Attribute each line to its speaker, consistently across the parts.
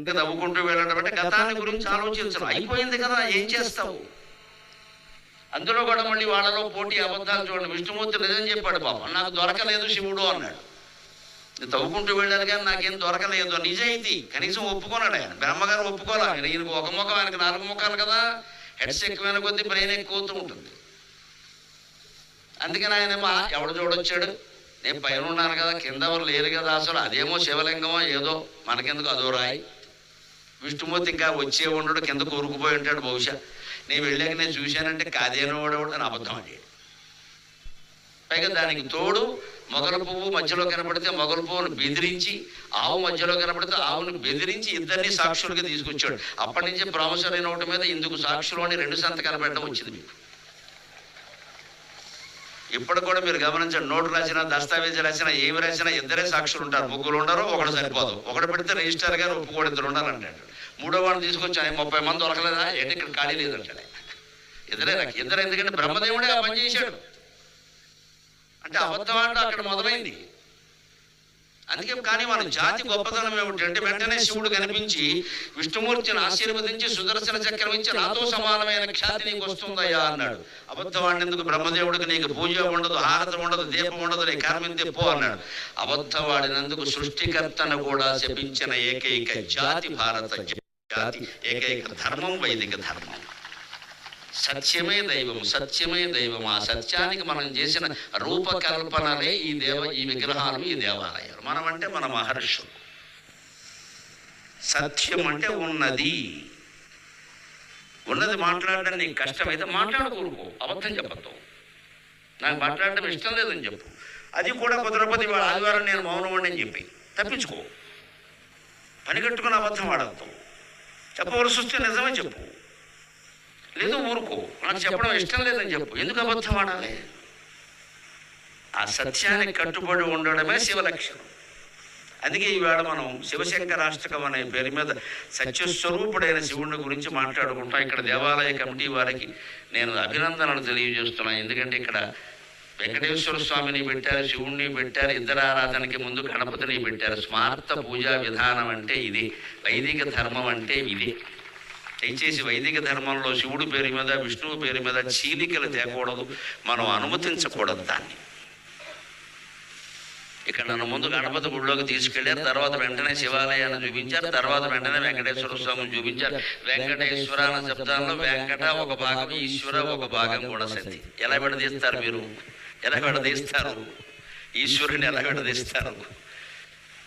Speaker 1: ఇంకా నవ్వుకుంటూ వెళ్ళడం అంటే గతాన్ని గురించి ఆలోచించడం అయిపోయింది కదా ఏం చేస్తావు? అందులో కూడా మళ్ళీ వాళ్ళలో పోటీ అబద్ధాలు చూడండి. విష్ణుమూర్తి నిజం చెప్పాడు పాపం నాకు దొరకలేదు శివుడు అన్నాడు. నేను తవ్వుకుంటూ వెళ్ళాను కానీ నాకేం దొరకలేదు. నిజాయితీ. కనీసం ఒప్పుకున్నాడు ఆయన. బ్రహ్మగారు ఒప్పుకోలే ఈయనకు ఒక ముఖం ఆయనకు నాలుగు ముఖాలు కదా. హెడ్స్ ఎక్కువైన కొద్దీ బ్రెయిన్ ఎక్కువతూ ఉంటుంది. అందుకని ఆయన ఏమో, "ఆ, ఎవడు చూడొచ్చాడు నేను పైన ఉన్నాను కదా కింద ఎవరు లేరు కదా అసలు. అదేమో శివలింగమో ఏదో మనకెందుకు అదో రాయి? విష్ణుమూర్తి ఇంకా వచ్చే ఉండడు కింద కూరుకుపోయి ఉంటాడు బహుశా. నేను వెళ్ళాక నేను చూశానంటే కాదేనో కూడా అని అబద్ధం అడిగాడు పైగా దానికి తోడు మొగల పువ్వు మధ్యలో కనపడితే మొగల పువ్వును బెదిరించి ఆవు మధ్యలో కనపడితే ఆవును బెదిరించి ఇద్దరిని సాక్షులుగా తీసుకొచ్చాడు. అప్పటి నుంచి ప్రామిసరీ నోటు మీద ఇందుకు సాక్షులు అని రెండు సంతకాలు పెట్టడం వచ్చింది మీకు. ఇప్పుడు కూడా మీరు గమనించండి నోటు రాసిన దస్తావేజీ రాసిన ఏమి రాసినా ఇద్దరే సాక్షులు ఉంటారు. ముగ్గురు ఉండరు ఒకడు సరిపోదు. ఒకడు పెడితే రిజిస్టర్ గారు ఒప్పుకోడు ఇద్దరు ఉండాలంటాడు. మూడో వాడిని తీసుకొచ్చి ఆయన ముప్పై మంది దొరకలేదా? ఏంటి ఇక్కడ ఖాళీ లేదంటాడు ఆయన. ఇద్దరే నాకు ఎందుకంటే బ్రహ్మదేవుడే ఆ పని చేశాడు. అంటే అబద్ధం అంటే అక్కడ మొదలైంది. అందుకే కానీ మన జాతి గొప్పతనం ఏమిటంటే వెంటనే శివుడు కనిపించి విష్ణుమూర్తిని ఆశీర్వదించి సుదర్శన చక్రం ఇచ్చి నాతో సమానమైన ఖ్యాతి నీకు వస్తుందయ్యా అన్నాడు. అబద్ధం ఆడినందుకు బ్రహ్మదేవుడికి నీకు పూజ ఉండదు హారతం ఉండదు దీపం ఉండదు నీ కర్మం తిప్పు అన్నాడు. అబద్ధం ఆడినందుకు సృష్టికర్తను కూడా శపించిన ఏకైక జాతి భారత జాతి ఏకైక ధర్మం వైదిక ధర్మం. సత్యమే దైవం సత్యమే దైవం ఆ సత్యానికి మనం చేసిన రూపకల్పనలే ఈ దేవ ఈ విగ్రహాలు ఈ దేవాలయాలు. మనం అంటే మన మహర్షులు. సత్యం అంటే ఉన్నది. ఉన్నది మాట్లాడడం నీకు కష్టమైతే మాట్లాడకూరుకో అబద్ధం చెప్పద్దు. నాకు మాట్లాడడం ఇష్టం లేదని చెప్పు. అది కూడా కుదరపతి వాళ్ళ ఆదివారం నేను మౌనం అని చెప్పి. తప్పించుకో. పని కట్టుకుని అబద్ధం ఆడద్దు. చెప్పవలసి వస్తే నిజమే చెప్పు. లేదు ఊరుకో. నాకు చెప్పడం ఇష్టం లేదని చెప్పు. ఎందుకు అబద్ధం ఆడాలి? ఆ సత్యానికి కట్టుబడి ఉండడమే శివలక్షణం. అందుకే ఈవేళ మనం శివశంకరాష్టకం అనే పేరు మీద సత్యస్వరూపుడైన శివుని గురించి మాట్లాడుకుంటాం. ఇక్కడ దేవాలయ కమిటీ వారికి నేను అభినందనలు తెలియజేస్తున్నాను. ఎందుకంటే ఇక్కడ వెంకటేశ్వర స్వామిని పెట్టారు శివుణ్ణి పెట్టారు ఇద్దరు ఆరాధనకి ముందు గణపతిని పెట్టారు. స్మార్త పూజా విధానం అంటే ఇది. వైదిక ధర్మం అంటే ఇది. దయచేసి వైదిక ధర్మంలో శివుడి పేరు మీద విష్ణువు పేరు మీద చీలికలు తేకూడదు. మనం అనుమతించకూడదు దాన్ని. ఇక్కడ నన్ను ముందు గణపతి గుడిలోకి తీసుకెళ్ళారు తర్వాత వెంటనే శివాలయాన్ని చూపించారు. తర్వాత వెంటనే వెంకటేశ్వర స్వామిని చూపించారు. వెంకటేశ్వర అన్న శబ్దంలో వెంకట ఒక భాగం ఈశ్వర ఒక భాగం కూడా సత్తి ఎలా విడదీస్తారు మీరు? ఎలా విడదీస్తారు ఈశ్వరుని ఎలా విడదీస్తారు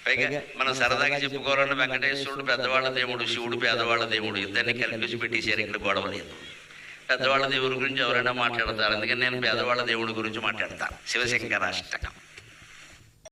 Speaker 1: పైగా మనం సరదాగా చెప్పుకోవాలంటే వెంకటేశ్వరుడు పెద్దవాళ్ళ దేవుడు శివుడు పేదవాళ్ళ దేవుడు. ఇద్దరిని కలిపి పెట్టేశారు ఇక్కడ గొడవ లేదు పెద్దవాళ్ళ దేవుడి గురించి ఎవరైనా మాట్లాడతారు. అందుకని నేను పేదవాళ్ళ దేవుడి గురించి మాట్లాడతాను. శివశంకరాష్టకం